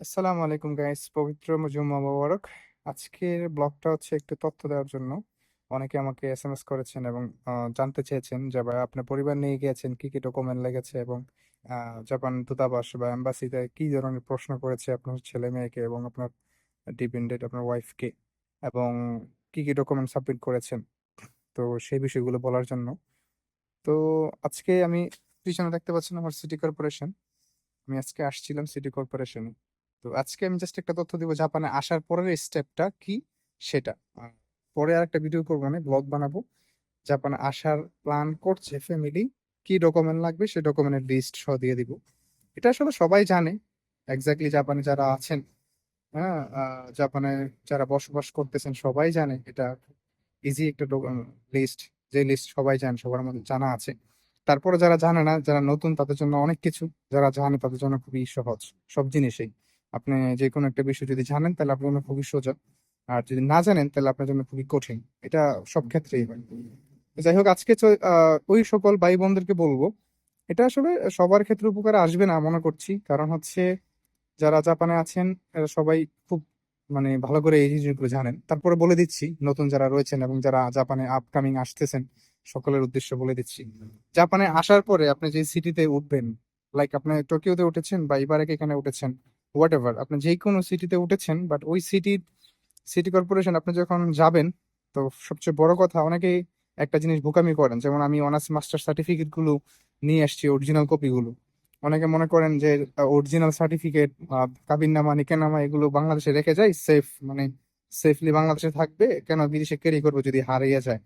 আসসালামু আলাইকুম গাইস পবিত্র জুম্মা মোবারক। আজকের ব্লগটা হচ্ছে একটু তথ্য দেওয়ার জন্য। অনেকে আমাকে এসএমএস করেছেন এবং জানতে চেয়েছেন যে, ভাই, আপনার পরিবার নিয়ে গিয়েছেন, কি কি ডকুমেন্ট লেগেছে? এবং জাপান দূতাবাস বা এম্বাসিতে কি ধরনের প্রশ্ন করেছে আপনার ছেলে মেয়েকে এবং আপনার ডিপেন্ডেন্ট আপনার ওয়াইফকে এবং কি কি ডকুমেন্ট সাবমিট করেছেন? তো সেই বিষয়গুলো বলার জন্য। তো আজকে আমি, পিছনে দেখতে পাচ্ছেন আমার সিটি কর্পোরেশন আমি আজকে আসছিলাম সিটি কর্পোরেশনে তো আজকে আমি জাস্ট একটা তথ্য দিব জাপানে আসার পরের স্টেপটা কি? সেটা। পরে আর একটা ভিডিও করব আমি ব্লগ বানাবো। জাপানে আসার প্ল্যান করছে ফ্যামিলি কি ডকুমেন্ট লাগবে সেই ডকুমেন্টের লিস্ট সহ দিয়ে দিব। এটা আসলে সবাই জানে। এক্স্যাক্টলি জাপানে যারা আছেন হ্যাঁ জাপানে যারা বসবাস করতেছেন সবাই জানে এটা ইজি একটা লিস্ট যে লিস্ট সবাই জানে, সবার মধ্যে জানা আছে। তারপরে যারা জানে না, যারা নতুন, তাদের জন্য অনেক কিছু। যারা জানে, তাদের জন্য খুবই সহজ। সব জিনিসেই। আপনি যে কোনো একটা বিষয় যদি জানেন, তাহলে আপনার জন্য খুবই সোজা। আর যদি না জানেন, তাহলে আপনার জন্য খুবই কঠিন। এটা সব ক্ষেত্রেই হয়। যাই হোক, আজকে ওই সকল ভাই বোনদেরকে বলব, এটা আসলে সবার ক্ষেত্রে উপকারে আসবে না, মনে করছি। কারণ হচ্ছে, যারা জাপানে আছেন, এরা সবাই খুব মানে ভালো করে এই জিনিসগুলো জানেন। তারপরে বলে দিচ্ছি, নতুন যারা রয়েছেন এবং যারা জাপানে আপকামিং আসতেছেন, সকলের উদ্দেশ্যে বলে দিচ্ছি। জাপানে আসার পরে আপনি যে সিটিতে উঠবেন লাইক আপনি টোকিওতে উঠেছেন বা ইবারেকে এখানে উঠেছেন হোয়াট এভার আপনি যে কোনো সিটিতে উঠেছেন বাট ওই সিটির সিটি কর্পোরেশন আপনি যখন যাবেন, তো সবচেয়ে বড় কথা অনেকেই একটা জিনিস বোকামি করেন, যেমন আমি অনার্স মাস্টার সার্টিফিকেটগুলো নিয়ে আসছি অরিজিনাল কপি গুলো অনেকে মনে করেন যে অরিজিনাল সার্টিফিকেট কাবিননামা নিকেনামা এগুলো বাংলাদেশে রেখে যাই সেফ মানে সেফলি বাংলাদেশে থাকবে, কেন বিদেশে ক্যারি করব যদি হারিয়ে যায়?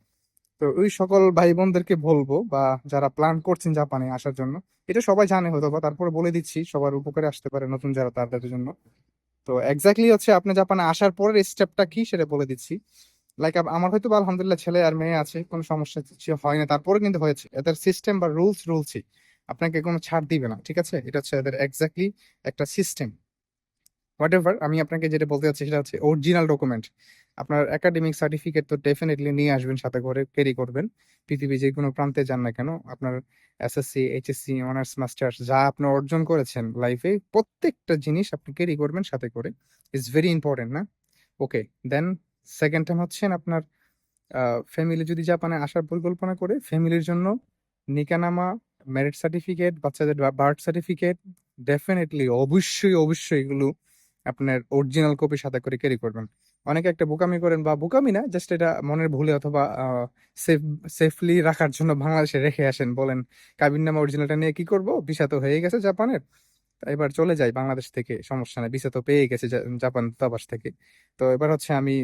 তো ওই সকল ভাই বোনদেরকে বলব বা যারা প্ল্যান করছেন জাপানে আসার জন্য, এটা সবাই জানে হয়তো বা, তারপরে বলে দিচ্ছি, সবার উপকারে আসতে পারে নতুন যারা তাদের জন্য। তো এক্স্যাক্টলি হচ্ছে আপনি জাপানে আসার পরের স্টেপটা কি সেটা বলে দিচ্ছি। লাইক আমার হয়তো আলহামদুলিল্লাহ ছেলে আর মেয়ে আছে, কোনো সমস্যা কিছু হয় না তারপরে কিন্তু হয়েছে। এদের সিস্টেম বা রুলস রুলসই আপনাকে কোনো ছাড় দিবে না, ঠিক আছে? এটা হচ্ছে এদের এক্স্যাক্টলি একটা সিস্টেম হোয়াট এভার আমি আপনাকে যেটা বলতে চাচ্ছি সেটা হচ্ছে অরিজিনাল ডকুমেন্ট আপনার একাডেমিক সার্টিফিকেট তো ডেফিনেটলি নিয়ে আসবেন, সাথে করে ক্যারি করবেন। পৃথিবী যে কোনো প্রান্তে যান না কেন, আপনার এসএসসি এইচএসসি অনার্স মাস্টার্স যা আপনি অর্জন করেছেন লাইফে প্রত্যেকটা জিনিস আপনি ক্যারি করবেন, সাথে করে। ইটস ভেরি ইম্পর্টেন্ট না? ওকে দেন সেকেন্ড টাইম হচ্ছেন আপনার ফ্যামিলি যদি জাপানে আসার পরিকল্পনা করে ফ্যামিলির জন্য নিকানামা ম্যারিড সার্টিফিকেট বাচ্চাদের বার্থ সার্টিফিকেট ডেফিনেটলি অবশ্যই অবশ্যই এগুলো আপনার অরিজিনাল কপি সাথে করে ক্যারি করবেন। অনেকে একটা বোকামি করেন বা বোকামি না জাস্ট এটা মনের ভুলে অথবা সেফ সেফলি রাখার জন্য বাংলাদেশে রেখে আসেন, বলেন কাবিননামা অরিজিনালটা নিয়ে কি করব? ভিসা তো হয়ে গেছে জাপানের? এবার চলে যাই বাংলাদেশ থেকে, সমস্যা নেই ভিসা তো পেয়ে গেছে জাপান দূতাবাস থেকে। তো এবার হচ্ছে আমি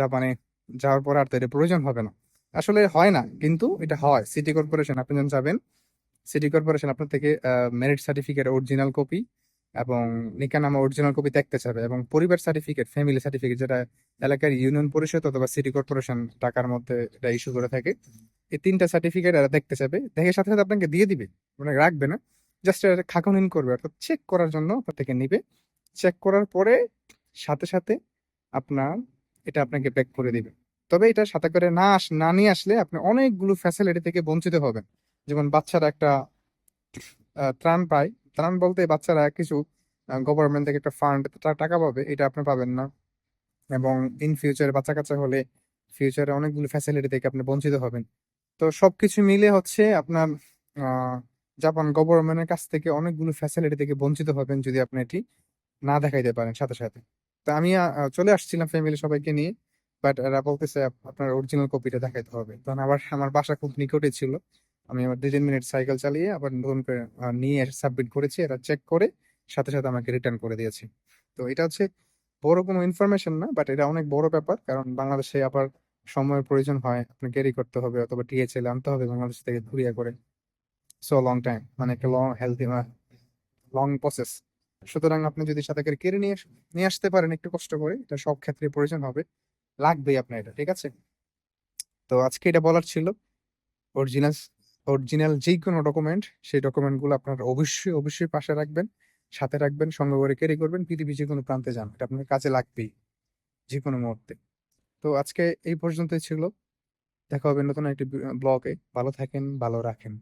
জাপানে যাওয়ার পর আর তো এটা প্রয়োজন হবে না। আসলে হয় না, কিন্তু এটা হয়। সিটি কর্পোরেশন আপনি যখন যাবেন সিটি কর্পোরেশন আপনার থেকে মেরিট সার্টিফিকেট অরিজিনাল কপি এবং নিকানামা অরিজিনাল কপি দেখতে চাবে এবং পরিবার সার্টিফিকেট ফ্যামিলি সার্টিফিকেট যেটা এলাকার ইউনিয়ন পরিষদ অথবা সিটি কর্পোরেশন টাকার মধ্যে এটা ইস্যু করে থাকে, এই তিনটা সার্টিফিকেট এরা দেখতে চাবে। দেখে সাথে সাথে আপনাকে দিয়ে দিবে মানে রাখবে না জাস্ট এটা খাকনিন করবে, অর্থাৎ চেক করার জন্য আপনার থেকে নিবে। চেক করার পরে সাথে সাথে আপনার এটা আপনাকে ব্যাক করে দিবে। তবে এটা সাথে করে না আস, না নিয়ে আসলে আপনি অনেকগুলো ফ্যাসিলিটি থেকে বঞ্চিত হবেন। যেমন বাচ্চারা একটা ত্রাণ পায় ত্রাণ বলতে বাচ্চারা কিছু গভর্নমেন্ট থেকে একটা ফান্ড টাকা পাবে, এটা আপনি পাবেন না। এবং ইন ফিউচারে বাচ্চা কাচ্চা হলে ফিউচারে অনেকগুলো ফ্যাসিলিটি থেকে আপনি বঞ্চিত হবেন। তো সবকিছু মিলে হচ্ছে আপনার জাপান গভর্নমেন্টের কাছ থেকে অনেকগুলো ফ্যাসিলিটি থেকে বঞ্চিত হবেন যদি আপনি এটি না দেখাইতে পারেন সাথে সাথে। তো আমি চলে আসছিলাম ফ্যামিলি সবাইকে নিয়ে বাট এরা বলতেছে আপনার অরিজিনাল কপিটা দেখাইতে হবে। তখন আবার আমার বাসা খুব নিকটে ছিল। আমি আবার দুই তিন মিনিট সাইকেল চালিয়ে আবার নতুন করে নিয়ে সাবমিট করেছি, এটা চেক করে সাথে সাথে আমাকে রিটার্ন করে দিয়েছে। তো এটা হচ্ছে বড় কোনো ইনফরমেশন না বাট এটা অনেক বড় ব্যাপার, কারণ বাংলাদেশে আবার সময়ের প্রয়োজন হয় আপনি ক্যারি করতে হবে অথবা টিএচএল আনতে হবে বাংলাদেশ থেকে ঘুরিয়ে করে সো লং টাইম মানে একটা লং হেলদি লং প্রসেস সুতরাং আপনি যদি সাথে করে কেড়ে নিয়ে নিয়ে আসতে পারেন একটু কষ্ট করে, এটা সব ক্ষেত্রে প্রয়োজন হবে, লাগবেই আপনার এটা, ঠিক আছে? তো আজকে এটা বলার ছিল অরিজিনাল অরিজিনাল যে কোনো ডকুমেন্ট সেই ডকুমেন্টগুলো আপনার অবশ্যই অবশ্যই পাশে রাখবেন, সাথে রাখবেন, সঙ্গে করে ক্যারি করবেন পৃথিবী যে কোনো প্রান্তে যান। এটা আপনার কাজে লাগবেই যে কোনো মুহূর্তে। তো আজকে এই পর্যন্তই ছিল। দেখা হবে নতুন একটি ব্লগে ভালো থাকেন, ভালো রাখেন।